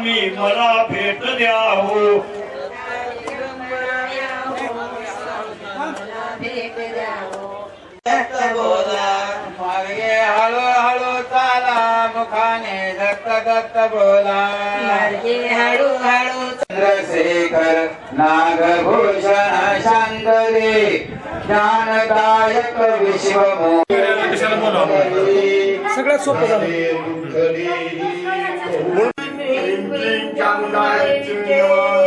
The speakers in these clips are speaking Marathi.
स्वामी मला भेट बोला मार्गे हळूहळू चाला मुखाने दत्त दत्त बोला मार्गे हळूहळू चंद्रशेखर नागभूषण शांतदे ज्ञानदायक विश्वमो सगळ्यात सोपं झालं. 心灵长在自由。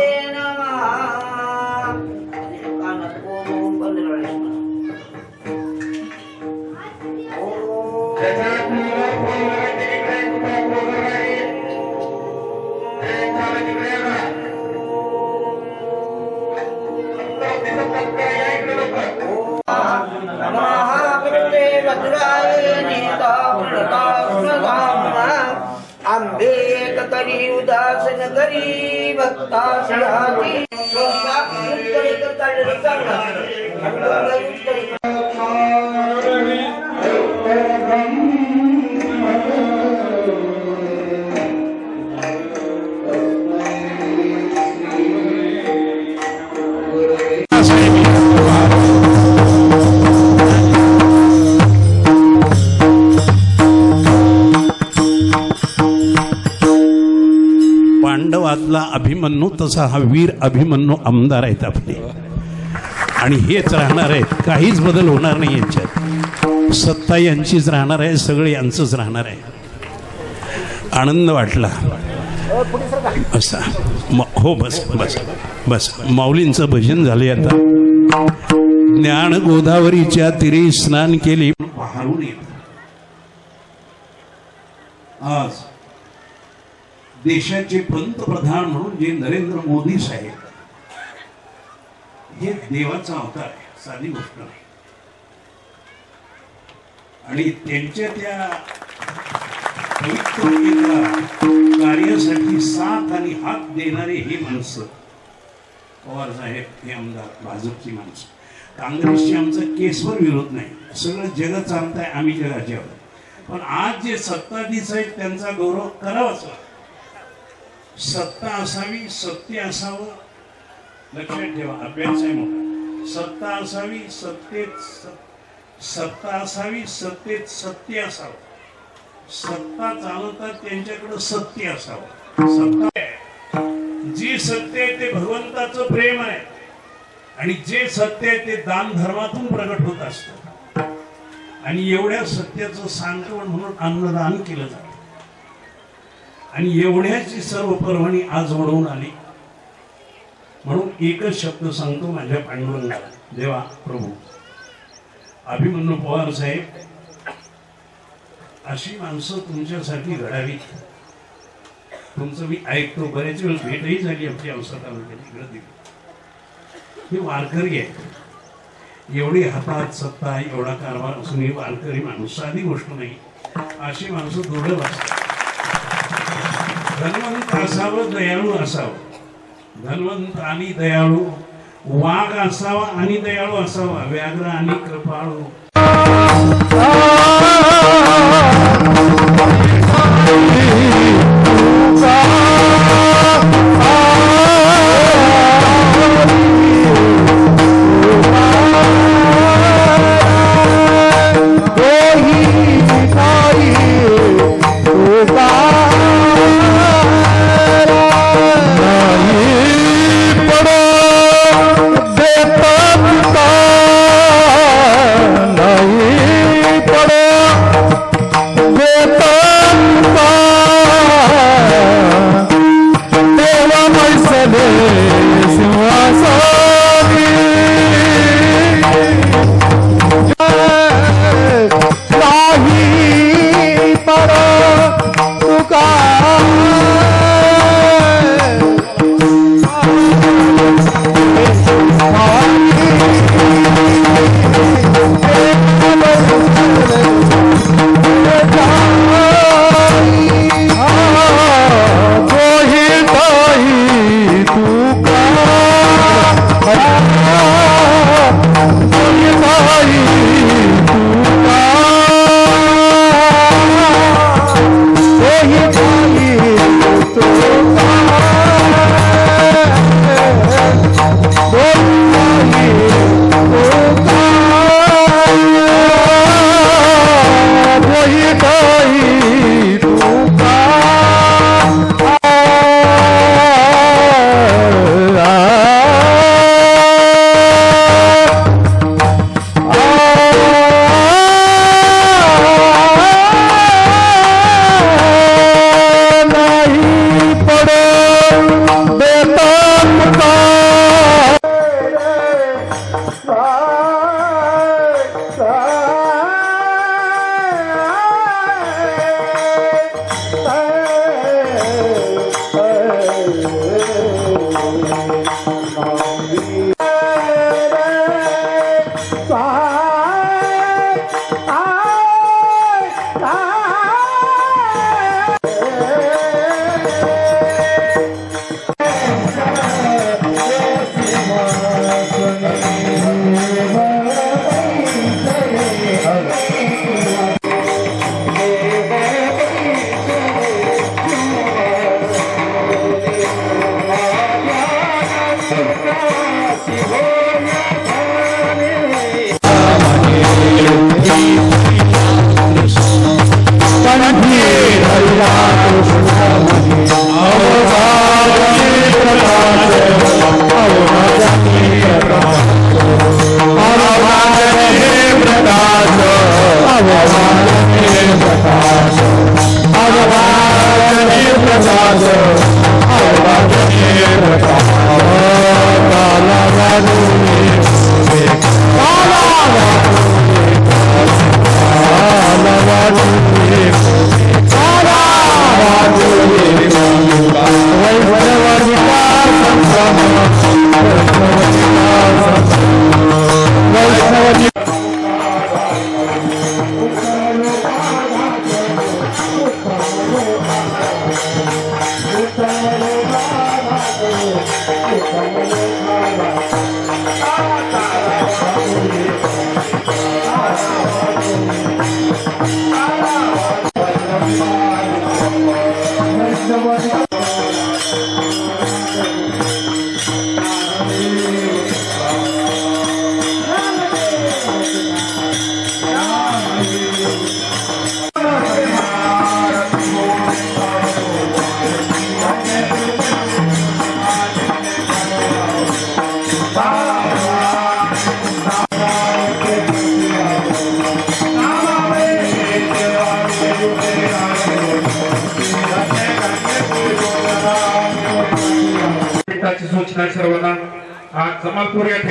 उदासन करी भक्ता तसा हा वीर अभिमन्यू आमदार आहेत आपले. आणि हेच राहणार आहेत. काहीच बदल होणार नाही यांच्यात. सत्ता यांचीच राहणार आहे सगळं यांचंच राहणार आहे. आनंद वाटला. असा. हो बस बस बस. माऊलींचं भजन झाले आता. ज्ञान गोदावरीच्या तिरी स्नान केली वाहून येत आज देशाचे पंतप्रधान म्हणून जे नरेंद्र मोदी साहेब हे देवाचा अवतार आहे साधी गोष्ट नाही. आणि त्यांच्या त्या कार्यासाठी साथ आणि हात देणारे हे माणसं पवार साहेब हे आमदार भाजपची माणसं. काँग्रेसची आमचा केसवर विरोध नाही. सगळं जग आहे आम्ही जगाचे आहोत पण आज जे सत्ताधीश आहेत त्यांचा गौरव करावाच लागतो. सत्ता असावी सत्य असावं लक्षात ठेवा अभ्यास आहे मोठा. सत्ता असावी सत्तेत सत्ता असावी सत्तेत सत्य असावं. सत्ता चालवतात त्यांच्याकडं सत्य असावं. सत्ता आहे. जी सत्य आहे ते भगवंताचं प्रेम आहे. आणि जे सत्य आहे ते दान धर्मातून प्रगट होत असतं. आणि एवढ्या सत्याचं सांत्वन म्हणून अन्नदान केलं जातं. आणि एवढ्याची सर्व पर्वणी आज ओढवून आली. म्हणून एकच शब्द सांगतो माझ्या पांडुरंगाला. देवा प्रभू. अभिमन्यू पवार साहेब अशी माणसं तुमच्यासाठी घडावीत. तुमचं मी ऐकतो. बरेच वेळ भेटही झाली आमची अवसर तालुक्यात दिली हे वारकरी आहेत एवढी हातात सत्ता आहे एवढा कारभार असून ही वारकरी माणूस साधी गोष्ट नाही. अशी माणसं दुर्लभ असतात. धनवंत असावं दयाळू असावं. धनवंत आणि दयाळू वाघ असावा आणि दयाळू असावा व्याघ्र आणि कृपाळू.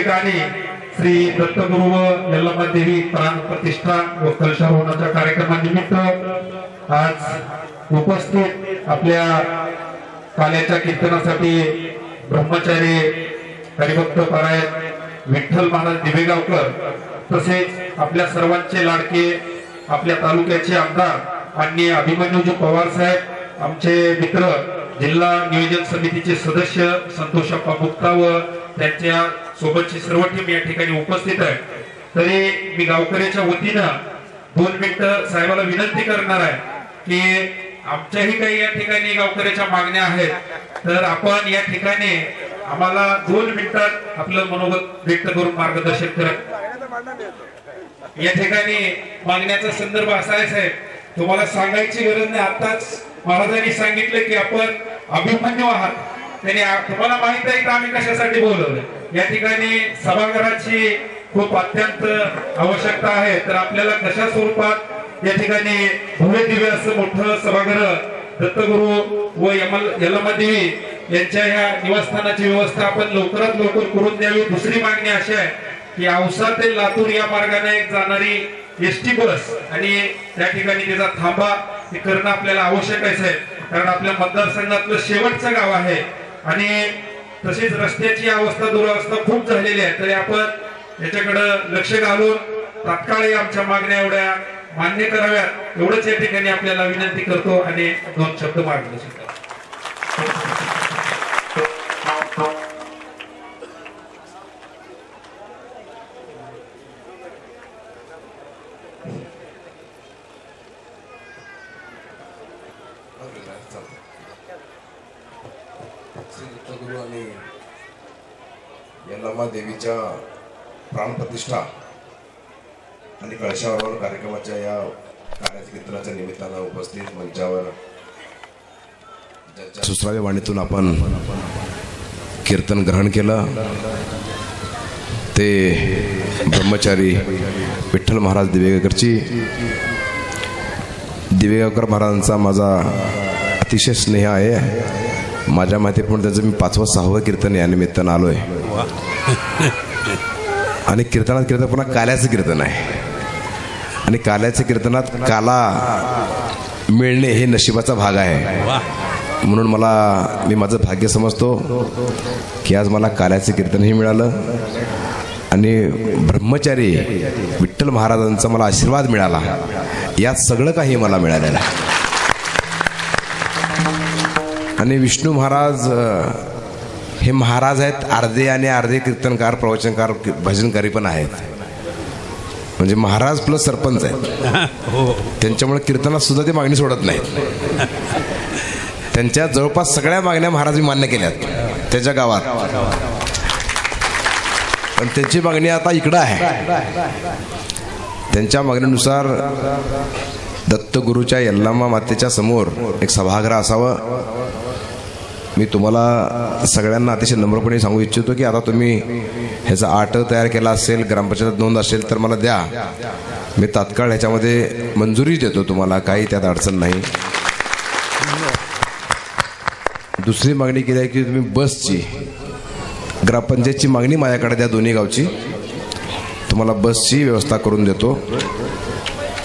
ठिकाणी श्री दत्तगुरु व यल्लम्मा देवी प्राण प्रतिष्ठा व कलशारोहणाच्या कार्यक्रमानिमित्त आज उपस्थित आपल्या काल्याच्या कीर्तनासाठी ब्रह्मचारी हरिभक्त पारायण विठ्ठल महाराज दिवेगावकर तसेच आपल्या सर्वांचे लाडके आपल्या तालुक्याचे आमदार माननीय अभिमन्यूजी पवार साहेब आमचे मित्र जिल्हा नियोजन समितीचे सदस्य संतोषप्पा गुप्ता व त्यांच्या सोबतची सर्व टीम या ठिकाणी उपस्थित आहे तरी मी गावकऱ्याच्या वतीनं दोन मिनिटं साहेबाला विनंती करणार आहे की आमच्याही काही या ठिकाणी गावकऱ्याच्या मागण्या आहेत तर आपण या ठिकाणी आम्हाला दोन मिनिटात आपलं मनोगत व्यक्त करून मार्गदर्शन करत या ठिकाणी मागण्याचा संदर्भ असा आहे साहेब तुम्हाला सांगायची गरज नाही. आताच महाराजांनी सांगितलं की आपण अभिमन्यू आहात. त्यांनी तुम्हाला माहीत आहे का आम्ही कशासाठी बोलवलं या ठिकाणी सभागृहाची खूप अत्यंत आवश्यकता आहे. तर आपल्याला कशा स्वरूपात या ठिकाणी भव्य दिव्य असं मोठं सभागृह दत्तगुरु व यमल यलमा देवी यांच्या ह्या निवासस्थानाची व्यवस्था आपण लवकरात लवकर करून द्यावी. दुसरी मागणी अशी आहे की औसा ते लातूर या मार्गाने एक जाणारी एस टी बस आणि त्या ठिकाणी त्याचा थांबा हे करणं आपल्याला आवश्यक आहे साहेब. कारण आपल्या मतदारसंघातलं शेवटचं गाव आहे आणि तशीच रस्त्याची अवस्था दुरावस्था खूप झालेली आहे. तरी आपण याच्याकडं लक्ष घालून तात्काळ आमच्या मागण्या एवढ्या मान्य कराव्यात. एवढंच या ठिकाणी आपल्याला विनंती करतो आणि दोन शब्द मार्गदर्शन प्रतिष्ठा. आणि कळशावर कार्यक्रमाच्या या कार्याच्या निमित्तानं उपस्थित मंचावर ज्यांच्या सुश्राव्य वाणीतून आपण कीर्तन ग्रहण केलं ते ब्रह्मचारी विठ्ठल महाराज दिवेगावकरची दिवेगावकर महाराजांचा माझा अतिशय स्नेह आहे. माझ्या माहितीप्रमाणे त्याचं मी पाचवं सहावं कीर्तन या निमित्तानं आहे आणि कीर्तनात कीर्तन पुन्हा काल्याचं कीर्तन आहे. आणि काल्याच्या कीर्तनात काला मिळणे हे नशिबाचा भाग आहे. म्हणून मला मी माझं भाग्य समजतो की आज मला काल्याचं कीर्तनही मिळालं. आणि ब्रह्मचारी विठ्ठल महाराजांचा मला आशीर्वाद मिळाला. यात सगळं काही मला मिळालेलं आहे. आणि विष्णू महाराज हे महाराज आहेत अर्धे आणि अर्धे कीर्तनकार प्रवचनकार भजनकारी पण आहेत. म्हणजे महाराज प्लस सरपंच आहेत. हो. त्यांच्यामुळे कीर्तनात सुद्धा ते मागणी सोडत नाहीत. त्यांच्या जवळपास सगळ्या मागण्या महाराजांनी मान्य केल्यात त्याच्या गावात. पण त्यांची मागणी आता इकडं आहे. त्यांच्या मागणीनुसार दत्तगुरूच्या यल्लामा मातेच्या समोर एक सभागृह असावं. मी तुम्हाला सगळ्यांना अतिशय नम्रपणे सांगू इच्छितो की आता तुम्ही ह्याचा आट तयार केला असेल ग्रामपंचायत नोंद असेल तर मला द्या. मी तात्काळ ह्याच्यामध्ये मंजुरी देतो तुम्हाला काही त्यात अडचण नाही. दुसरी मागणी केली आहे की तुम्ही बसची ग्रामपंचायतची मागणी माझ्याकडे द्या दोन्ही गावची. तुम्हाला बसची व्यवस्था करून देतो.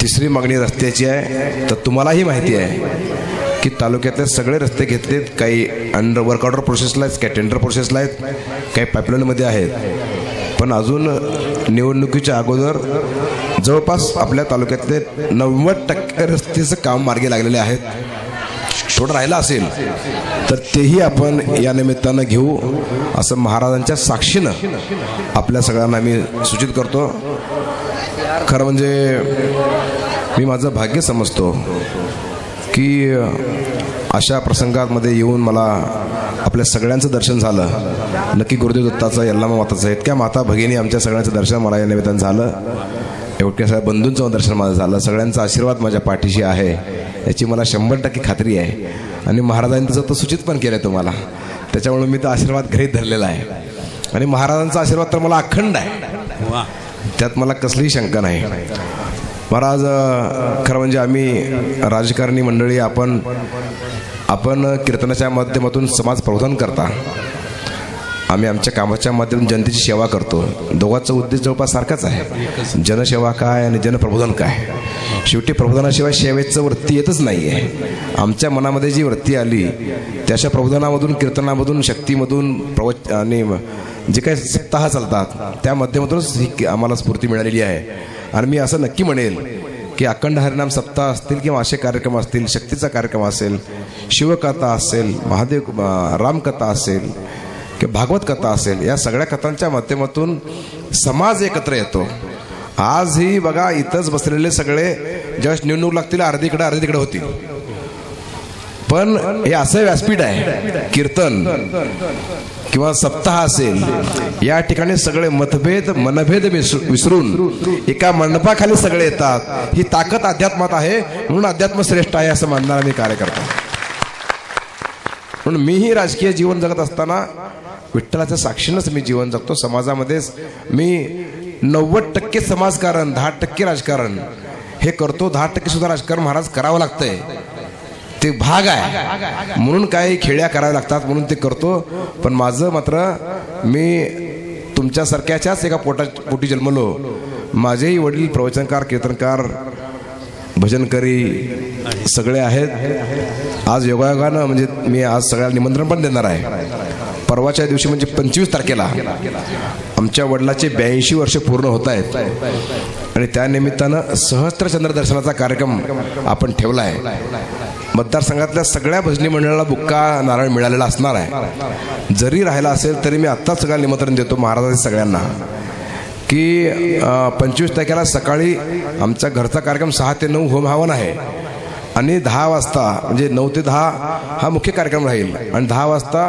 तिसरी मागणी रस्त्याची आहे तर तुम्हालाही माहिती आहे. की तालुक्यातले सगळे रस्ते घेतलेत. काही अंडर वर्कआउटर प्रोसेसला आहेत काही टेंडर प्रोसेसला आहेत काही पाईपलाईनमध्ये आहेत. पण अजून निवडणुकीच्या अगोदर जवळपास आपल्या तालुक्यातले नव्वद टक्के रस्त्याचं काम मार्गी लागलेले आहेत. थोडं राहिलं असेल तर तेही आपण या निमित्तानं घेऊ असं महाराजांच्या साक्षीनं आपल्या सगळ्यांना मी सूचित करतो. खरं म्हणजे मी माझं भाग्य समजतो की अशा प्रसंगामध्ये येऊन मला आपल्या सगळ्यांचं दर्शन झालं. नक्की गुरुदेव दत्ताचं यल्लामा माताचं इतक्या माता भगिनी आमच्या सगळ्यांचं दर्शन मला या निमित्तानं झालं. एवढ्या सगळ्या बंधूंचं दर्शन माझं झालं. सगळ्यांचा आशीर्वाद माझ्या पाठीशी आहे. याची मला शंभर टक्के खात्री आहे. आणि महाराजांनी तसं तर सूचित पण केलं तुम्हाला. त्याच्यामुळे मी तो आशीर्वाद घरीच धरलेला आहे. आणि महाराजांचा आशीर्वाद तर मला अखंड आहे. त्यात मला कसलीही शंका नाही. महाराज खरं म्हणजे आम्ही राजकारणी मंडळी आपण आपण कीर्तनाच्या माध्यमातून समाज प्रबोधन करता. आम्ही आमच्या कामाच्या माध्यमातून जनतेची सेवा करतो. दोघांचा उद्देश जवळपास सारखाच आहे. जनसेवा काय आणि जनप्रबोधन काय? शेवटी प्रबोधनाशिवाय सेवेचं वृत्ती येतच नाही आहे आमच्या मनामध्ये जी वृत्ती आली त्याच्या प्रबोधनामधून कीर्तनामधून शक्तीमधून प्रवच आणि जे काही सप्ताह चालतात त्या माध्यमातूनच ही आम्हाला स्फूर्ती मिळालेली आहे. आणि मी असं नक्की म्हणेल की अखंड हरिनाम सप्ताह असतील किंवा असे कार्यक्रम असतील शक्तीचा कार्यक्रम असेल शिवकथा असेल महादेव रामकथा असेल किंवा भागवत कथा असेल या सगळ्या कथांच्या माध्यमातून समाज एकत्र येतो. आजही बघा इथंच बसलेले सगळे ज्यावेळेस निवडणूक लागतील अर्धी इकडे अर्धी तिकडे होतील. पण हे असं व्यासपीठ आहे कीर्तन. किंवा सप्ताह असेल या ठिकाणी सगळे मतभेद मनभेद विसरून एका मंडपाखाली सगळे येतात. ही ताकद अध्यात्मात आहे म्हणून अध्यात्म श्रेष्ठ आहे असं मानणारा मी कार्य करतो म्हणून मीही राजकीय जीवन जगत असताना विठ्ठलाच्या साक्षीनंच मी जीवन जगतो. समाजामध्येच मी नव्वद टक्के समाजकारण दहा टक्के राजकारण हे करतो. दहा टक्के सुद्धा राजकारण महाराज करावं लागतंय. ते भाग आहे. म्हणून काही खेळ्या कराव्या लागतात म्हणून ते करतो. पण माझं मात्र मी तुमच्यासारख्याच्याच एका पोटा पोटी जन्मलो. माझेही वडील प्रवचनकार कीर्तनकार भजनकरी सगळे आहेत. आज योगायोगानं म्हणजे मी आज सगळ्याला निमंत्रण पण देणार आहे. परवाच्या दिवशी म्हणजे पंचवीस तारखेला आमच्या वडिलाचे ब्याऐंशी वर्ष पूर्ण होत आहेत. आणि त्यानिमित्तानं सहस्त्रचंद्र दर्शनाचा कार्यक्रम आपण ठेवला आहे मतदारसंघातल्या सगळ्या भजनी मंडळाला बुक्का नारळ मिळालेला असणार आहे. जरी राहिला असेल तरी मी आत्ताच सगळ्या निमंत्रण देतो महाराजांच्या सगळ्यांना. की पंचवीस तारखेला सकाळी आमचा घरचा कार्यक्रम सहा ते नऊ होम हवन आहे. आणि दहा वाजता म्हणजे नऊ ते दहा हा मुख्य कार्यक्रम राहील. आणि दहा वाजता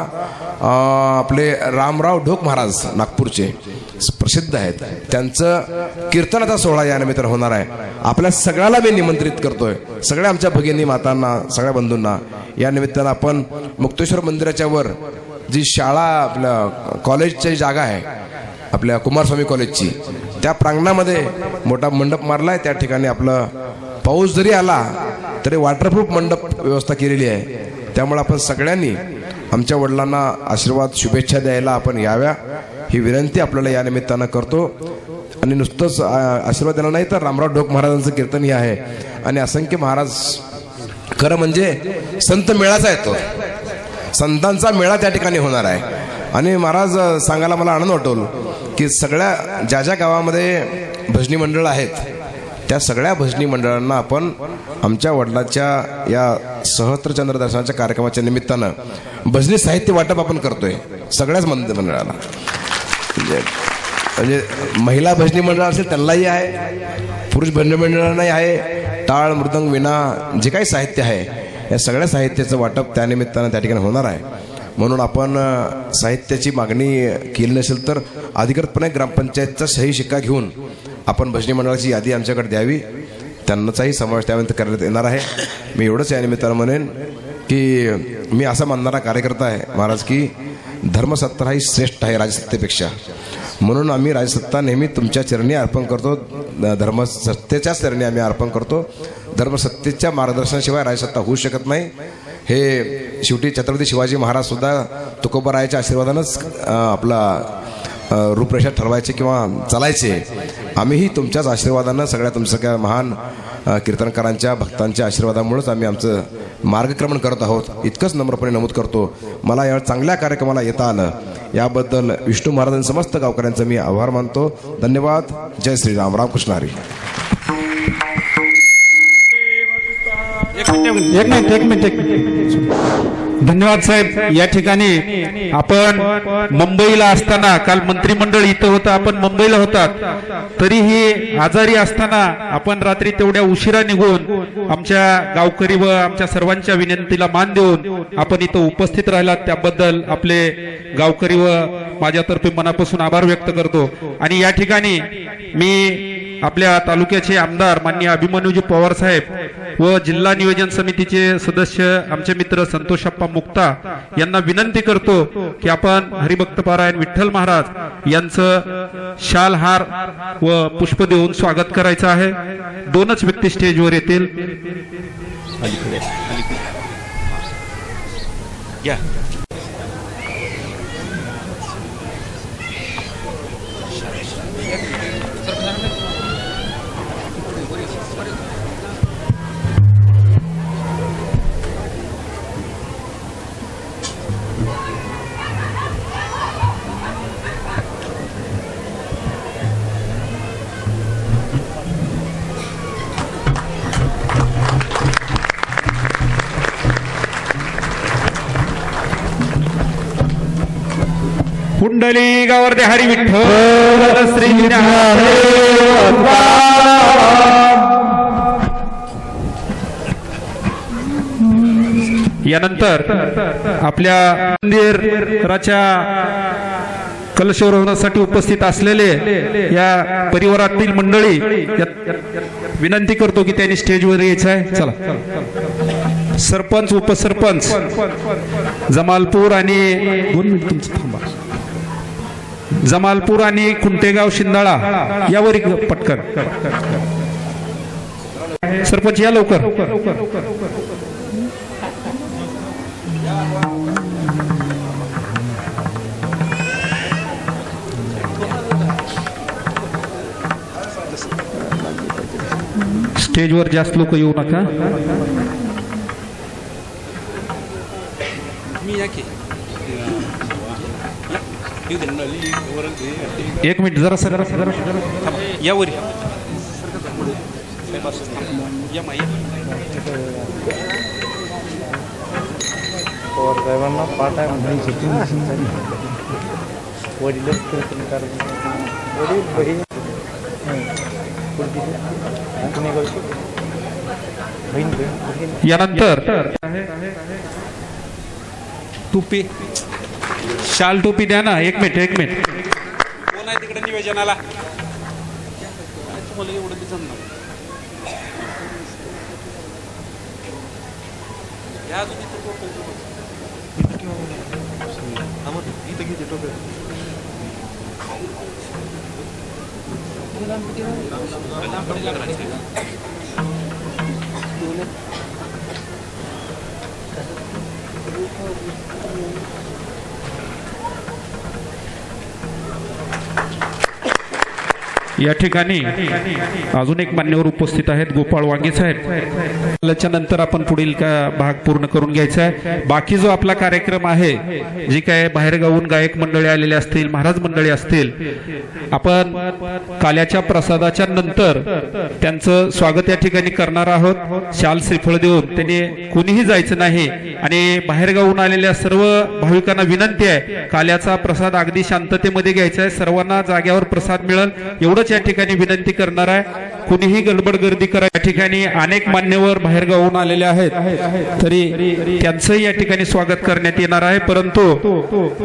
आपले रामराव ढोक महाराज नागपूरचे. प्रसिद्ध आहेत. त्यांचं कीर्तनाचा सोहळा या निमित्त होणार आहे. आपल्या सगळ्याला मी निमंत्रित करतोय. सगळ्या आमच्या भगिनी मातांना सगळ्या बंधूंना. या निमित्तानं आपण मुक्तेश्वर मंदिराच्या वर जी शाळा आपल्या कॉलेजची जागा आहे आपल्या कुमारस्वामी कॉलेजची त्या प्रांगणामध्ये मोठा मंडप मारलाय. त्या ठिकाणी आपलं पाऊस जरी आला तरी वॉटरप्रूफ मंडप व्यवस्था केलेली आहे. त्यामुळे आपण सगळ्यांनी आमच्या वडिलांना आशीर्वाद शुभेच्छा द्यायला आपण याव्या. ही विनंती आपल्याला या निमित्तानं करतो. आणि नुसतंच आशीर्वाद देणार नाही तर रामराव ढोक महाराजांचं कीर्तन हे आहे. आणि असंख्य महाराज खरं म्हणजे संत मेळाचा येतो. संतांचा मेळा त्या ठिकाणी होणार आहे. आणि महाराज सांगायला मला आनंद वाटवल की सगळ्या ज्या ज्या गावामध्ये भजनी मंडळ आहेत त्या सगळ्या भजनी मंडळांना आपण आमच्या वडिलाच्या या सहस्त्रचंद्र दर्शनाच्या कार्यक्रमाच्या निमित्तानं भजनी साहित्य वाटप आपण करतोय. सगळ्याच मंदिर मंडळाला. म्हणजे म्हणजे महिला भजनी मंडळ असेल त्यांनाही आहे पुरुष भजनी मंडळांनाही आहे टाळ मृदंग विना जे काही साहित्य आहे या सगळ्या साहित्याचं वाटप त्यानिमित्तानं त्या ठिकाणी होणार आहे. म्हणून आपण साहित्याची मागणी केली नसेल तर अधिकृतपणे ग्रामपंचायतचा सही शिक्का घेऊन आपण भजनी मंडळाची यादी आमच्याकडे द्यावी. त्यांनाचाही समावेश त्यानंतर करण्यात येणार आहे. मी एवढंच या निमित्तानं म्हणेन की मी असा मानणारा कार्यकर्ता आहे महाराज की धर्मसत्ता ही श्रेष्ठ आहे राजसत्तेपेक्षा. म्हणून आम्ही राजसत्ता नेहमी तुमच्या चरणी अर्पण करतो. धर्मसत्तेच्या चरणी आम्ही अर्पण करतो. धर्मसत्तेच्या मार्गदर्शनाशिवाय राजसत्ता होऊ शकत नाही. हे शेवटी छत्रपती शिवाजी महाराजसुद्धा तुकोबरायाच्या आशीर्वादानंच आपला रूपरेषा ठरवायचे किंवा चालायचे. आम्हीही तुमच्याच आशीर्वादानं सगळ्या तुमच्या काय महान कीर्तनकारांच्या भक्तांच्या आशीर्वादामुळेच आम्ही आमचं मार्गक्रमण करत आहोत. इतकंच नम्रपणे नमूद करतो. मला या चांगल्या कार्यक्रमाला येता आलं. याबद्दल विष्णू महाराजांनी समस्त गावकऱ्यांचं मी आभार मानतो. धन्यवाद. जय श्रीराम. रामकृष्ण हरी. एक मिनिट एक मिनिट एक मिनिट. धन्यवाद साहेब. या ठिकाणी आपण मुंबईला असताना काल मंत्रिमंडळ इथं होतं आपण मुंबईला होतात. तरीही आजारी असताना आपण रात्री तेवढ्या उशिरा निघून आमच्या गावकरी व आमच्या सर्वांच्या विनंतीला मान देऊन आपण इथं उपस्थित राहिलात. त्याबद्दल आपले गावकरी व माझ्यातर्फे मनापासून आभार व्यक्त करतो. आणि या ठिकाणी मी आपल्या तालुक्याचे आमदार मान्य अभिमन्यूजी पवार साहेब व जिल्हा नियोजन समितीचे सदस्य आमचे मित्र संतोषप्पा मुक्ता यांना विनंती करतो की आपण हरिभक्त पारायण विठ्ठल महाराज यांचं शालहार व पुष्प देऊन स्वागत करायचं आहे. दोनच व्यक्ती स्टेजवर येतील. कुंडली गावर्दे हरी विठ्ठल. श्री यानंतर आपल्या मंदिराच्या कलशोरवण्यासाठी उपस्थित असलेले या परिवारातील मंडळी विनंती करतो की त्यांनी स्टेजवर यायचं आहे. चला. सरपंच उपसरपंच जमालपूर आणि दोन मिनिट तुमचं थांबा. जमालपूर आणि कुंटेगाव शिंदाळा यावर एक पटकन. सरपंच या लवकर. स्टेजवर जास्त लोक येऊ नका. एक मिनिट जरा जरा जरा यावर साहेबांना पाठ आहे वडीलच कीर्तनकार वडील बहीण. बहीण बहीण बहीण. यानंतर टुपी शाल टोपी द्या ना. एक मिनिट एक मिनिट. कोण आहे तिकडे निवेदनाला? Thank you. या ठिकाणी अजून एक मान्यवर उपस्थित आहेत गोपाळ वांगे साहेब. त्याच्या नंतर आपण पुढील का भाग पूर्ण करून घ्यायचा आहे. बाकी जो आपला कार्यक्रम आहे जी काय बाहेरगावून गायक मंडळी आलेले असतील महाराज मंडळी असतील आपण काल्याच्या प्रसादाच्या नंतर त्यांचं स्वागत या ठिकाणी करणार आहोत. शाल श्रीफळ देऊन त्यांनी कुणीही जायचं नाही आणि बाहेरगावून आलेल्या सर्व भाविकांना विनंती आहे काल्याचा प्रसाद अगदी शांततेमध्ये घ्यायचा आहे. सर्वांना जाग्यावर प्रसाद मिळेल. एवढंच या ठिकाणी विनंती करणार आहे? कुणीही गडबड गर्दी करा या ठिकाणी अनेक मान्यवर बाहेरगावून आलेले आहेत. तरी त्यांचंही या ठिकाणी स्वागत करण्यात येणार आहे. परंतु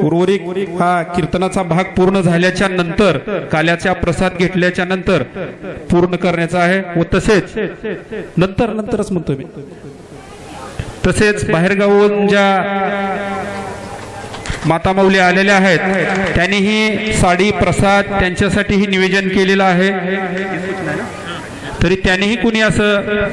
उर्वरित हा कीर्तनाचा भाग पूर्ण झाल्याच्यानंतर काल्याचा प्रसाद घेतल्याच्या नंतर पूर्ण करण्याचा आहे व तसेच नंतर नंतरच म्हणतो मी. तसेच बाहेरगावून ज्या मातामौली आलेल्या आहेत. त्यांनीही साडी प्रसाद त्यांच्यासाठीही निवेदन केलेलं आहे. तरी त्यांनीही कुणी असं